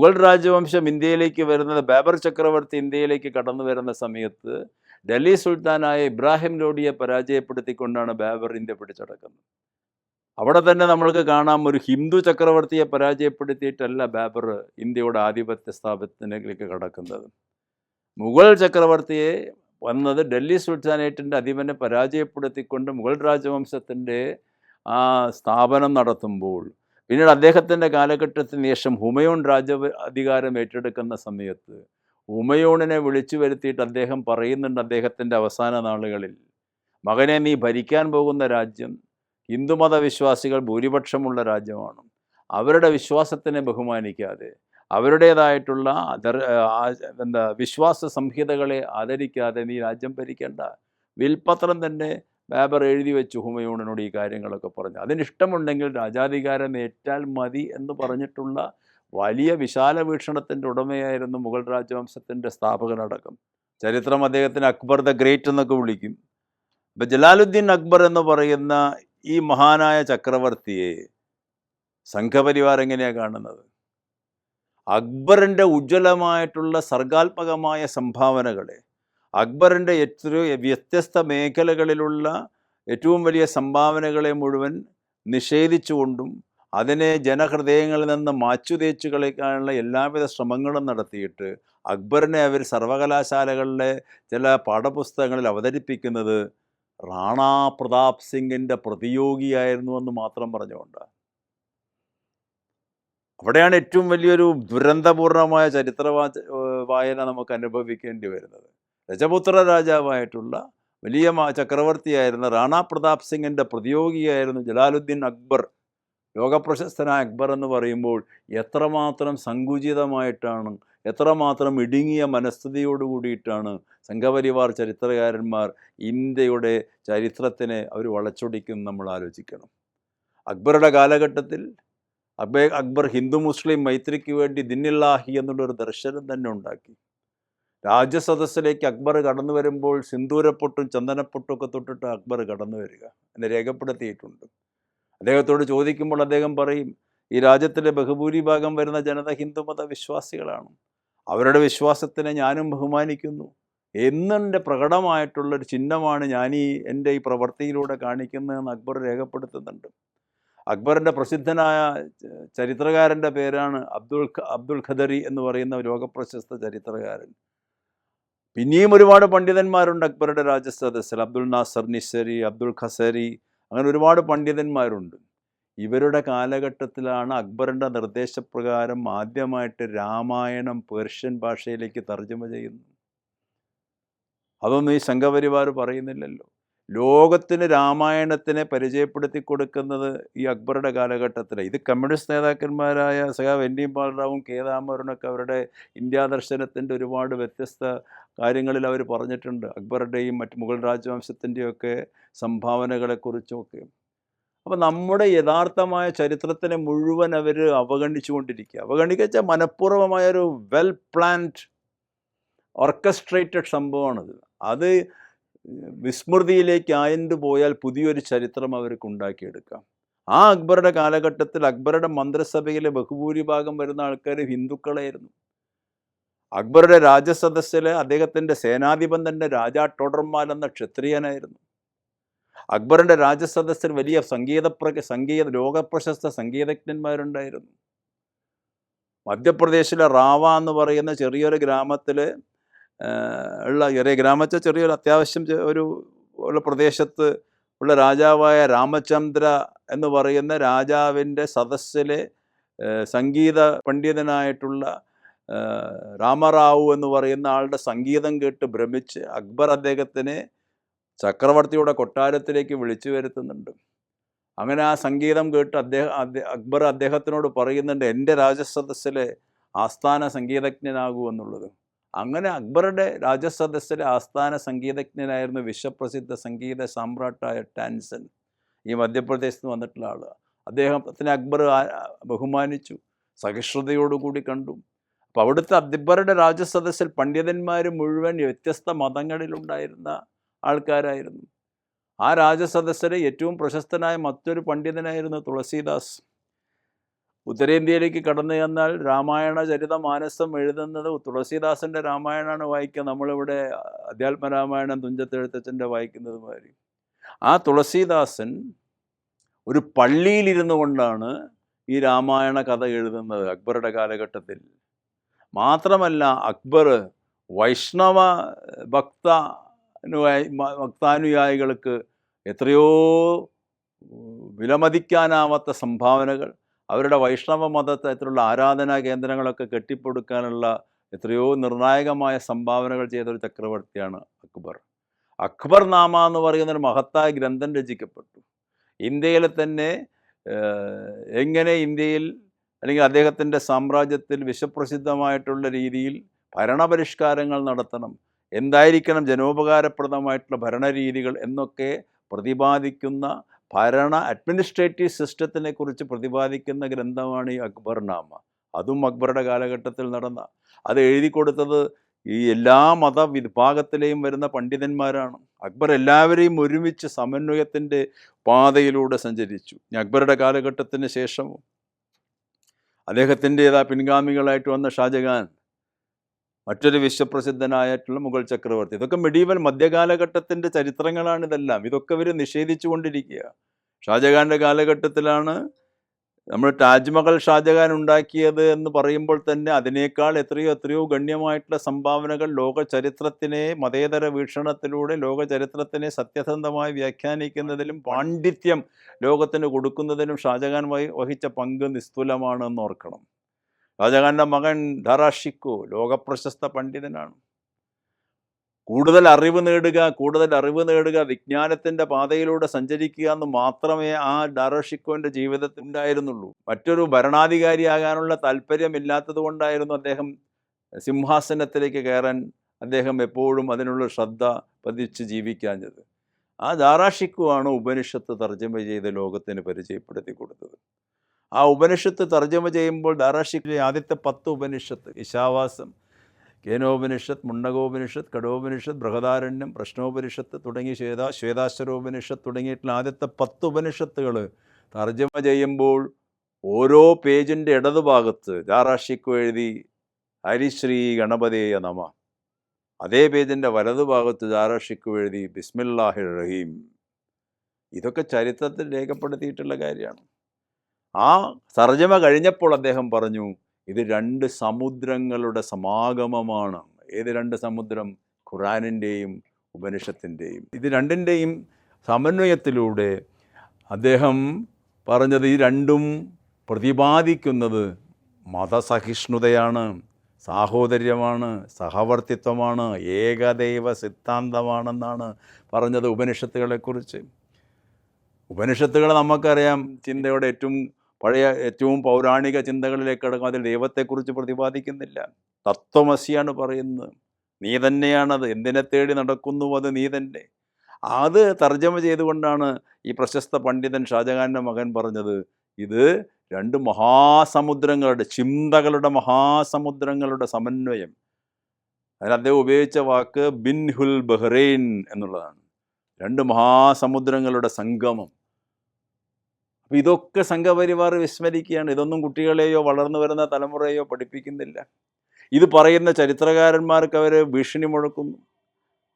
മുഗൾ രാജവംശം ഇന്ത്യയിലേക്ക് വരുന്നത് ബാബർ ചക്രവർത്തി ഇന്ത്യയിലേക്ക് കടന്നു വരുന്ന സമയത്ത് ഡൽഹി സുൽത്താനായ ഇബ്രാഹിം ലോഡിയെ പരാജയപ്പെടുത്തിക്കൊണ്ടാണ് ബാബർ ഇന്ത്യ പിടിച്ചടക്കുന്നത്. അവിടെ തന്നെ നമ്മൾക്ക് കാണാം ഒരു ഹിന്ദു ചക്രവർത്തിയെ പരാജയപ്പെടുത്തിയിട്ടല്ല ബാബർ ഇന്ത്യയുടെ ആധിപത്യ സ്ഥാപനത്തിലേക്ക് കടക്കുന്നത്. മുഗൾ ചക്രവർത്തിയെ വന്നത് ഡൽഹി സുൽത്താനേറ്റിന്റെ അധിപനെ പരാജയപ്പെടുത്തിക്കൊണ്ട് മുഗൾ രാജവംശത്തിന്റെ ആ സ്ഥാപനം നടത്തുമ്പോൾ പിന്നീട് അദ്ദേഹത്തിന്റെ കാലഘട്ടത്തിന് ശേഷം ഹുമയൂൺ രാജ അധികാരം ഏറ്റെടുക്കുന്ന സമയത്ത് ഹുമയൂണിനെ വിളിച്ചു വരുത്തിയിട്ട് അദ്ദേഹം പറയുന്നുണ്ട് അദ്ദേഹത്തിന്റെ അവസാന നാളുകളിൽ മകനെ നീ ഭരിക്കാൻ പോകുന്ന രാജ്യം ഹിന്ദുമത വിശ്വാസികൾ ഭൂരിപക്ഷമുള്ള രാജ്യമാണ്. അവരുടെ വിശ്വാസത്തിനെ ബഹുമാനിക്കാതെ അവരുടേതായിട്ടുള്ള എന്താ വിശ്വാസ സംഹിതകളെ ആദരിക്കാതെ നീ രാജ്യം ഭരിക്കേണ്ട. വിൽപത്രം തന്നെ ബാബർ എഴുതി വെച്ചു ഹുമയൂണിനോട് ഈ കാര്യങ്ങളൊക്കെ പറഞ്ഞു. അതിനിഷ്ടമുണ്ടെങ്കിൽ രാജാധികാരം ഏറ്റാൽ മതി എന്ന് പറഞ്ഞിട്ടുള്ള വലിയ വിശാല വീക്ഷണത്തിന്റെ ഉടമയായിരുന്നു മുഗൾ രാജവംശത്തിന്റെ സ്ഥാപകനടക്കം. ചരിത്രം അദ്ദേഹത്തിന് അക്ബർ ദ ഗ്രേറ്റ് എന്നൊക്കെ വിളിക്കും. അപ്പം ജലാലുദ്ദീൻ അക്ബർ എന്ന് പറയുന്ന ഈ മഹാനായ ചക്രവർത്തിയെ സംഘപരിവാർ എങ്ങനെയാണ് കാണുന്നത്? അക്ബറിന്റെ ഉജ്ജ്വലമായിട്ടുള്ള സർഗാത്മകമായ സംഭാവനകളെ അക്ബറിന്റെ എത്രയോ വ്യത്യസ്ത മേഖലകളിലുള്ള ഏറ്റവും വലിയ സംഭാവനകളെ മുഴുവൻ നിഷേധിച്ചുകൊണ്ടും അതിനെ ജനഹൃദയങ്ങളിൽ നിന്ന് മാച്ചു തേച്ചു കളിക്കാനുള്ള എല്ലാവിധ ശ്രമങ്ങളും നടത്തിയിട്ട് അക്ബറിനെ അവർ സർവകലാശാലകളിലെ ചില പാഠപുസ്തകങ്ങളിൽ അവതരിപ്പിക്കുന്നത് റാണാ പ്രതാപ് സിംഗിന്റെ പ്രതിയോഗിയായിരുന്നു എന്ന് മാത്രം പറഞ്ഞുകൊണ്ട്. അവിടെയാണ് ഏറ്റവും വലിയൊരു ദുരന്തപൂർണമായ ചരിത്ര വായന നമുക്ക് അനുഭവിക്കേണ്ടി വരുന്നത്. രജപുത്ര രാജാവായിട്ടുള്ള വലിയ ചക്രവർത്തിയായിരുന്ന റാണാ പ്രതാപ് സിംഗിന്റെ പ്രതിയോഗിയായിരുന്നു ജലാലുദ്ദീൻ അക്ബർ. ലോകപ്രശസ്തനായ അക്ബർ എന്ന് പറയുമ്പോൾ എത്രമാത്രം സങ്കുചിതമായിട്ടാണ് എത്രമാത്രം ഇടുങ്ങിയ മനസ്ഥിതിയോട് കൂടിയിട്ടാണ് സംഘപരിവാർ ചരിത്രകാരന്മാർ ഇന്ത്യയുടെ ചരിത്രത്തിനെ അവർ വളച്ചൊടിക്കും നമ്മൾ ആലോചിക്കണം. അക്ബറുടെ കാലഘട്ടത്തിൽ അക്ബർ അക്ബർ ഹിന്ദു മുസ്ലിം മൈത്രിക്ക് വേണ്ടി ദിന്നില്ലാഹി എന്നുള്ളൊരു ദർശനം തന്നെ ഉണ്ടാക്കി. രാജ്യസദസ്സിലേക്ക് അക്ബർ കടന്നു വരുമ്പോൾ സിന്ദൂരപ്പൊട്ടും ചന്ദനപ്പൊട്ടും ഒക്കെ തൊട്ടിട്ട് അക്ബർ കടന്നു വരിക. എന്ന് രേഖപ്പെടുത്തിയിട്ടുണ്ട്. അദ്ദേഹത്തോട് ചോദിക്കുമ്പോൾ അദ്ദേഹം പറയും ഈ രാജ്യത്തിലെ ബഹുഭൂരിഭാഗം വരുന്ന ജനത ഹിന്ദുമത വിശ്വാസികളാണ് അവരുടെ വിശ്വാസത്തിനെ ഞാനും ബഹുമാനിക്കുന്നു. എന്നെ പ്രകടമായിട്ടുള്ളൊരു ചിഹ്നമാണ് ഞാൻ ഈ എന്റെ ഈ പ്രവൃത്തിയിലൂടെ കാണിക്കുന്നതെന്ന് അക്ബർ രേഖപ്പെടുത്തുന്നുണ്ട്. അക്ബറിന്റെ പ്രസിദ്ധനായ ചരിത്രകാരന്റെ പേരാണ് അബ്ദുൾ അബ്ദുൾ ഖദരി എന്ന് പറയുന്ന ലോകപ്രശസ്ത ചരിത്രകാരൻ. പിന്നെയും ഒരുപാട് പണ്ഡിതന്മാരുണ്ട് അക്ബറുടെ രാജസദസ്സിൽ. അബ്ദുൽ നാസർ നിസരി അബ്ദുൽ ഖസരി അങ്ങനെ ഒരുപാട് പണ്ഡിതന്മാരുണ്ട്. ഇവരുടെ കാലഘട്ടത്തിലാണ് അക്ബറിന്റെ നിർദ്ദേശപ്രകാരം ആദ്യമായിട്ട് രാമായണം പേർഷ്യൻ ഭാഷയിലേക്ക് തർജമ ചെയ്യുന്നത്. അതൊന്നും ഈ സംഘപരിവാർ പറയുന്നില്ലല്ലോ. ലോകത്തിന് രാമായണത്തിനെ പരിചയപ്പെടുത്തി കൊടുക്കുന്നത് ഈ അക്ബറുടെ കാലഘട്ടത്തിലാണ് ഇത് കമ്മ്യൂണിസ്റ്റ് നേതാക്കന്മാരായ സഖാവ് എൻ ഡി ബാലറാവും കെ അവരുടെ ഇന്ത്യാ ദർശനത്തിന്റെ ഒരുപാട് വ്യത്യസ്ത കാര്യങ്ങളിൽ അവർ പറഞ്ഞിട്ടുണ്ട്. അക്ബറുടെയും മറ്റ് മുഗൾ രാജവംശത്തിന്റെയും ഒക്കെ സംഭാവനകളെക്കുറിച്ചുമൊക്കെ അപ്പോൾ നമ്മുടെ യഥാർത്ഥമായ ചരിത്രത്തിനെ മുഴുവൻ അവർ അവഗണിച്ചുകൊണ്ടിരിക്കുക അവഗണിക്കുക മനഃപൂർവമായൊരു വെൽ പ്ലാൻഡ് ഓർക്കസ്ട്രേറ്റഡ് സംഭവമാണത്. അത് വിസ്മൃതിയിലേക്ക് ആയന്തു പോയാൽ പുതിയൊരു ചരിത്രം അവർക്ക് ഉണ്ടാക്കിയെടുക്കാം. ആ അക്ബറുടെ കാലഘട്ടത്തിൽ അക്ബറുടെ മന്ത്രിസഭയിലെ ബഹുഭൂരിഭാഗം വരുന്ന ആൾക്കാർ ഹിന്ദുക്കളായിരുന്നു. അക്ബറുടെ രാജസദസ്സിലെ അദ്ദേഹത്തിന്റെ സേനാധിപൻ തന്നെ രാജാ ടോഡർമാൽ എന്ന ക്ഷത്രിയനായിരുന്നു. അക്ബറിന്റെ രാജസദസ്സിൽ വലിയ സംഗീത സംഗീത ലോകപ്രശസ്ത സംഗീതജ്ഞന്മാരുണ്ടായിരുന്നു. മധ്യപ്രദേശിലെ റാവ എന്ന് പറയുന്ന ചെറിയൊരു ഗ്രാമത്തിൽ ഉള്ള ചെറിയ ഗ്രാമത്തിൽ ചെറിയൊരു അത്യാവശ്യം ഒരു ഉള്ള പ്രദേശത്ത് ഉള്ള രാജാവായ രാമചന്ദ്ര എന്ന് പറയുന്ന രാജാവിന്റെ സദസ്സിലെ സംഗീത പണ്ഡിതനായിട്ടുള്ള രാമറാവു എന്ന് പറയുന്ന ആളുടെ സംഗീതം കേട്ട് ഭ്രമിച്ച് അക്ബർ അദ്ദേഹത്തിനെ ചക്രവർത്തിയുടെ കൊട്ടാരത്തിലേക്ക് വിളിച്ചു വരുത്തുന്നുണ്ട്. അങ്ങനെ ആ സംഗീതം കേട്ട് അദ്ദേഹം അക്ബർ അദ്ദേഹത്തിനോട് പറയുന്നുണ്ട് എന്റെ രാജസദസ്സിലെ ആസ്ഥാന സംഗീതജ്ഞനാകൂ എന്നുള്ളത്. അങ്ങനെ അക്ബറുടെ രാജസദസ്സിലെ ആസ്ഥാന സംഗീതജ്ഞനായിരുന്നു വിശ്വപ്രസിദ്ധ സംഗീത സാമ്രാട്ടായ ടാൻസൻ ഈ മധ്യപ്രദേശത്ത് നിന്ന് വന്നിട്ടുള്ള ആൾ അദ്ദേഹത്തിന് അക്ബർ ബഹുമാനിച്ചു സഹിഷ്ണുതയോടുകൂടി കണ്ടു. അപ്പോൾ അവിടുത്തെ അക്ബറുടെ രാജസദസ്സിൽ പണ്ഡിതന്മാർ മുഴുവൻ വ്യത്യസ്ത മതങ്ങളിലുണ്ടായിരുന്ന ആൾക്കാരായിരുന്നു. ആ രാജസദസ്സിലെ ഏറ്റവും പ്രശസ്തനായ മറ്റൊരു പണ്ഡിതനായിരുന്നു തുളസീദാസ്. ഉത്തരേന്ത്യയിലേക്ക് കടന്നു ചെന്നാൽ രാമായണ ചരിത മാനസം എഴുതുന്നത് തുളസീദാസന്റെ രാമായണമാണ് വായിക്കുക. നമ്മളിവിടെ അധ്യാത്മരാമായണം തുഞ്ചത്തെഴുത്തച്ഛന്റെ വായിക്കുന്നത് മാതിരി. ആ തുളസീദാസൻ ഒരു പള്ളിയിലിരുന്നു കൊണ്ടാണ് ഈ രാമായണ കഥ എഴുതുന്നത് അക്ബറുടെ കാലഘട്ടത്തിൽ. മാത്രമല്ല അക്ബർ വൈഷ്ണവ ഭക്ത ഭക്താനുയായികൾക്ക് എത്രയോ വിലമതിക്കാനാവാത്ത സംഭാവനകൾ അവരുടെ വൈഷ്ണവ മതത്തിലുള്ള ആരാധനാ കേന്ദ്രങ്ങളൊക്കെ കെട്ടിപ്പടുക്കാനുള്ള എത്രയോ നിർണായകമായ സംഭാവനകൾ ചെയ്ത ഒരു ചക്രവർത്തിയാണ് അക്ബർ. അക്ബർ നാമ എന്ന് പറയുന്ന ഒരു മഹത്തായ ഗ്രന്ഥം രചിക്കപ്പെട്ടു. ഇന്ത്യയിലെ തന്നെ എങ്ങനെ ഇന്ത്യയിൽ അല്ലെങ്കിൽ അദ്ദേഹത്തിന്റെ സാമ്രാജ്യത്തിൽ വിശ്വപ്രസിദ്ധമായിട്ടുള്ള രീതിയിൽ ഭരണപരിഷ്കാരങ്ങൾ നടത്തണം എന്തായിരിക്കണം ജനോപകാരപ്രദമായിട്ടുള്ള ഭരണരീതികൾ എന്നൊക്കെ പ്രതിപാദിക്കുന്ന ഭരണ അഡ്മിനിസ്ട്രേറ്റീവ് സിസ്റ്റത്തിനെ കുറിച്ച് പ്രതിപാദിക്കുന്ന ഗ്രന്ഥമാണ് ഈ അക്ബർനാമ. അതും അക്ബറുടെ കാലഘട്ടത്തിൽ നടന്ന. അത് എഴുതി കൊടുത്തത് ഈ എല്ലാ മത വിഭാഗത്തിലെയും വരുന്ന പണ്ഡിതന്മാരാണ്. അക്ബർ എല്ലാവരെയും ഒരുമിച്ച് സമന്വയത്തിന്റെ പാതയിലൂടെ സഞ്ചരിച്ചു. അക്ബറുടെ കാലഘട്ടത്തിന് ശേഷവും. അദ്ദേഹത്തിന്റെതാ പിൻഗാമികളായിട്ട് വന്ന ഷാജഹാൻ മറ്റൊരു വിശ്വപ്രസിദ്ധനായിട്ടുള്ള മുഗൾ ചക്രവർത്തി. ഇതൊക്കെ മെഡീവൽ മധ്യകാലഘട്ടത്തിന്റെ ചരിത്രങ്ങളാണ് ഇതെല്ലാം. ഇതൊക്കെ ഇവർ നിഷേധിച്ചു കൊണ്ടിരിക്കുക. ഷാജഹാന്റെ കാലഘട്ടത്തിലാണ് നമ്മൾ താജ്മഹൽ ഷാജഹാൻ ഉണ്ടാക്കിയത് എന്ന് പറയുമ്പോൾ തന്നെ അതിനേക്കാൾ എത്രയോ എത്രയോ ഗണ്യമായിട്ടുള്ള സംഭാവനകൾ ലോക ചരിത്രത്തിനെ മതേതര വീക്ഷണത്തിലൂടെ ലോക ചരിത്രത്തിനെ സത്യസന്ധമായി വ്യാഖ്യാനിക്കുന്നതിലും പാണ്ഡിത്യം ലോകത്തിന് കൊടുക്കുന്നതിലും ഷാജഹാൻ വഹിച്ച പങ്ക് നിസ്തുലമാണ് എന്ന് ഓർക്കണം. ഷാജഹാന്റെ മകൻ ധാരാഷിക്കോ ലോകപ്രശസ്ത പണ്ഡിതനാണ്. കൂടുതൽ അറിവ് നേടുക കൂടുതൽ അറിവ് നേടുക വിജ്ഞാനത്തിന്റെ പാതയിലൂടെ സഞ്ചരിക്കുക എന്ന് മാത്രമേ ആ ഡാറോഷിക്കോന്റെ ജീവിതത്തിൽ ഉണ്ടായിരുന്നുള്ളൂ. മറ്റൊരു ഭരണാധികാരിയാകാനുള്ള താല്പര്യമില്ലാത്തത് കൊണ്ടായിരുന്നു അദ്ദേഹം സിംഹാസനത്തിലേക്ക് കയറാൻ അദ്ദേഹം എപ്പോഴും അതിനുള്ള ശ്രദ്ധ പതിച്ച് ജീവിക്കാഞ്ഞത്. ആ ദാറാഷിക്കുവാണ് ഉപനിഷത്ത് തർജമ ചെയ്ത് ലോകത്തിന് പരിചയപ്പെടുത്തി കൊടുത്തത്. ആ ഉപനിഷത്ത് തർജമ ചെയ്യുമ്പോൾ ദാറാഷിക്കിലെ ആദ്യത്തെ പത്ത് ഉപനിഷത്ത് ഇശാവാസം കേനോപനിഷത്ത് മുണ്ടകോപനിഷത്ത് കടോപനിഷത്ത് ബൃഹദാരണ്യം പ്രശ്നോപനിഷത്ത് തുടങ്ങി ശ്വേതാ ശ്വേതാശ്വരോപനിഷത്ത് തുടങ്ങിയിട്ടുള്ള ആദ്യത്തെ പത്ത് ഉപനിഷത്തുകൾ തർജമ ചെയ്യുമ്പോൾ ഓരോ പേജിന്റെ ഇടതുഭാഗത്ത് ജാറാഷിക്കു എഴുതി ഹരിശ്രീ ഗണപതേയ നമ. അതേ പേജിന്റെ വലതുഭാഗത്ത് ജാറാഷിക്കു എഴുതി ബിസ്മില്ലാഹിർ റഹീം. ഇതൊക്കെ ചരിത്രത്തിൽ രേഖപ്പെടുത്തിയിട്ടുള്ള കാര്യമാണ്. ആ തർജമ കഴിഞ്ഞപ്പോൾ അദ്ദേഹം പറഞ്ഞു ഇത് രണ്ട് സമുദ്രങ്ങളുടെ സമാഗമമാണ്. ഏത് രണ്ട് സമുദ്രം? ഖുറാനിന്റെയും ഉപനിഷത്തിന്റെയും ഇത് രണ്ടിന്റെയും സമന്വയത്തിലൂടെ അദ്ദേഹം പറഞ്ഞത് ഈ രണ്ടും പ്രതിപാദിക്കുന്നത് മതസഹിഷ്ണുതയാണ് സാഹോദര്യമാണ് സഹവർത്തിത്വമാണ് ഏകദൈവ സിദ്ധാന്തമാണെന്നാണ് പറഞ്ഞത് ഉപനിഷത്തുകളെക്കുറിച്ച്. ഉപനിഷത്തുകൾ നമുക്കറിയാം ചിന്തയുടെ ഏറ്റവും പഴയ ഏറ്റവും പൗരാണിക ചിന്തകളിലേക്ക് അടക്കം അതിൽ ദൈവത്തെക്കുറിച്ച് പ്രതിപാദിക്കുന്നില്ല. തത്വമസിയാണ് പറയുന്നത്. നീ തന്നെയാണത്. എന്തിനെ തേടി നടക്കുന്നു അത് നീ തന്നെ. അത് തർജമ ചെയ്തുകൊണ്ടാണ് ഈ പ്രശസ്ത പണ്ഡിതൻ ഷാജഹാന്റെ മകൻ പറഞ്ഞത്. ഇത് രണ്ട് മഹാസമുദ്രങ്ങളുടെ ചിന്തകളുടെ മഹാസമുദ്രങ്ങളുടെ സമന്വയം. അതിന് അദ്ദേഹം ഉപയോഗിച്ച വാക്ക് ബിൻഹുൽ ബഹ്റൈൻ എന്നുള്ളതാണ്. രണ്ട് മഹാസമുദ്രങ്ങളുടെ സംഗമം. അപ്പം ഇതൊക്കെ സംഘപരിവാർ വിസ്മരിക്കുകയാണ്. ഇതൊന്നും കുട്ടികളെയോ വളർന്നു വരുന്ന തലമുറയോ പഠിപ്പിക്കുന്നില്ല. ഇത് പറയുന്ന ചരിത്രകാരന്മാർക്ക് അവർ ഭീഷണി മുഴക്കുന്നു.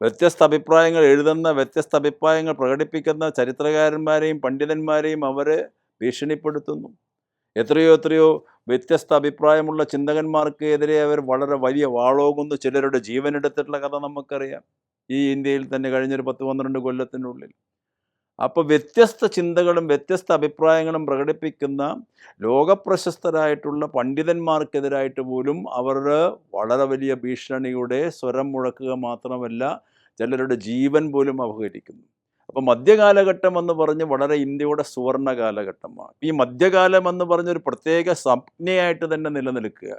വ്യത്യസ്ത അഭിപ്രായങ്ങൾ എഴുതുന്ന വ്യത്യസ്ത അഭിപ്രായങ്ങൾ പ്രകടിപ്പിക്കുന്ന ചരിത്രകാരന്മാരെയും പണ്ഡിതന്മാരെയും അവർ ഭീഷണിപ്പെടുത്തുന്നു. എത്രയോ എത്രയോ വ്യത്യസ്ത അഭിപ്രായമുള്ള ചിന്തകന്മാർക്ക് എതിരെ അവർ വളരെ വലിയ വാളോകുന്നു. ചിലരുടെ ജീവനെടുത്തിട്ടുള്ള കഥ നമുക്കറിയാം. ഈ ഇന്ത്യയിൽ തന്നെ കഴിഞ്ഞൊരു പത്ത് പന്ത്രണ്ട് കൊല്ലത്തിനുള്ളിൽ. അപ്പോൾ വ്യത്യസ്ത ചിന്തകളും വ്യത്യസ്ത അഭിപ്രായങ്ങളും പ്രകടിപ്പിക്കുന്ന ലോകപ്രശസ്തരായിട്ടുള്ള പണ്ഡിതന്മാർക്കെതിരായിട്ട് പോലും അവർ വളരെ വലിയ ഭീഷണിയുടെ സ്വരം മുഴക്കുക മാത്രമല്ല ചിലരുടെ ജീവൻ പോലും അപഹരിക്കുന്നു അപ്പോൾ മധ്യകാലഘട്ടം എന്ന് പറഞ്ഞ് വളരെ ഇന്ത്യയുടെ സുവർണ കാലഘട്ടമാണ് ഈ മധ്യകാലം എന്ന് പറഞ്ഞൊരു പ്രത്യേക സംജ്ഞയായിട്ട് തന്നെ നിലനിൽക്കുക.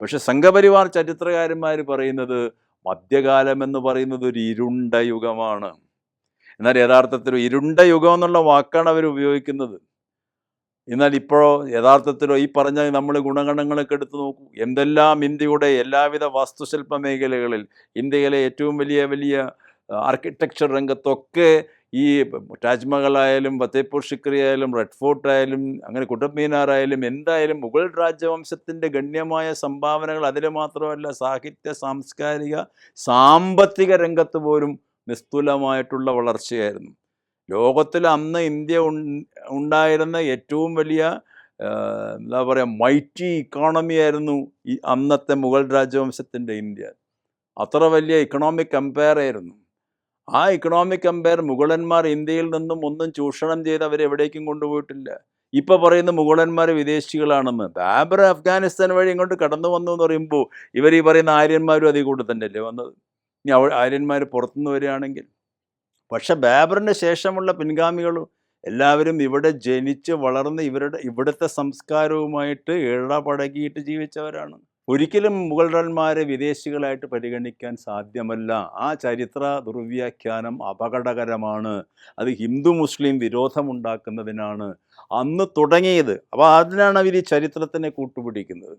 പക്ഷെ സംഘപരിവാർ ചരിത്രകാരന്മാർ പറയുന്നത് മധ്യകാലം എന്ന് പറയുന്നത് ഒരു ഇരുണ്ട യുഗമാണ്. എന്നാൽ യഥാർത്ഥത്തിൽ ഇരുണ്ട യുഗം എന്നുള്ള വാക്കാണ് അവർ ഉപയോഗിക്കുന്നത്. എന്നാൽ ഇപ്പോഴോ യഥാർത്ഥത്തിലോ ഈ പറഞ്ഞ നമ്മൾ ഗുണഗണങ്ങളൊക്കെ എടുത്തു നോക്കൂ. എന്തെല്ലാം ഇന്ത്യയുടെ എല്ലാവിധ വാസ്തുശില്പ മേഖലകളിൽ ഇന്ത്യയിലെ ഏറ്റവും വലിയ വലിയ ആർക്കിടെക്ചർ രംഗത്തൊക്കെ ഈ താജ്മഹൽ ആയാലും ഷിക്രി ആയാലും റെഡ് ഫോർട്ട് ആയാലും അങ്ങനെ കുട്ടബ് എന്തായാലും മുഗൾ രാജവംശത്തിന്റെ ഗണ്യമായ സംഭാവനകൾ അതിൽ മാത്രമല്ല സാഹിത്യ സാംസ്കാരിക സാമ്പത്തിക രംഗത്ത് പോലും നിസ്തുലമായിട്ടുള്ള വളർച്ചയായിരുന്നു. ലോകത്തിൽ അന്ന് ഇന്ത്യ ഉണ്ടായിരുന്ന ഏറ്റവും വലിയ എന്താ പറയുക മൈറ്റി ഇക്കോണമി ആയിരുന്നു ഈ അന്നത്തെ മുഗൾ രാജവംശത്തിന്റെ ഇന്ത്യ. അത്ര വലിയ ഇക്കണോമിക് എംപയർ ആയിരുന്നു. ആ ഇക്കണോമിക് എംപയർ മുഗളന്മാർ ഇന്ത്യയിൽ നിന്നും ഒന്നും ചൂഷണം ചെയ്ത് അവരെ എവിടേക്കും കൊണ്ടുപോയിട്ടില്ല. ഇപ്പോൾ പറയുന്ന മുഗളന്മാർ വിദേശികളാണെന്ന്. ബാബർ അഫ്ഗാനിസ്ഥാൻ വഴി ഇങ്ങോട്ട് കടന്നു വന്നു എന്ന് പറയുമ്പോൾ ഇവർ ഈ പറയുന്ന ആര്യന്മാരും അതേ കൂടെ തന്നെയല്ലേ വന്നത്? ഇനി അവ ആര്യന്മാർ പുറത്തുനിന്ന് വരികയാണെങ്കിൽ. പക്ഷെ ബാബറിന് ശേഷമുള്ള പിൻഗാമികളും എല്ലാവരും ഇവിടെ ജനിച്ച് വളർന്ന് ഇവരുടെ ഇവിടുത്തെ സംസ്കാരവുമായിട്ട് ഇടപഴകിയിട്ട് ജീവിച്ചവരാണ്. ഒരിക്കലും മുഗളന്മാരെ വിദേശികളായിട്ട് പരിഗണിക്കാൻ സാധ്യമല്ല. ആ ചരിത്ര ദുർവ്യാഖ്യാനം അപകടകരമാണ്. അത് ഹിന്ദു മുസ്ലിം വിരോധമുണ്ടാക്കുന്നതിനാണ്. അന്ന് തുടങ്ങിയത്. അപ്പോൾ അതിനാണ് അവർ ഈ ചരിത്രത്തിനെ കൂട്ടുപിടിക്കുന്നത്.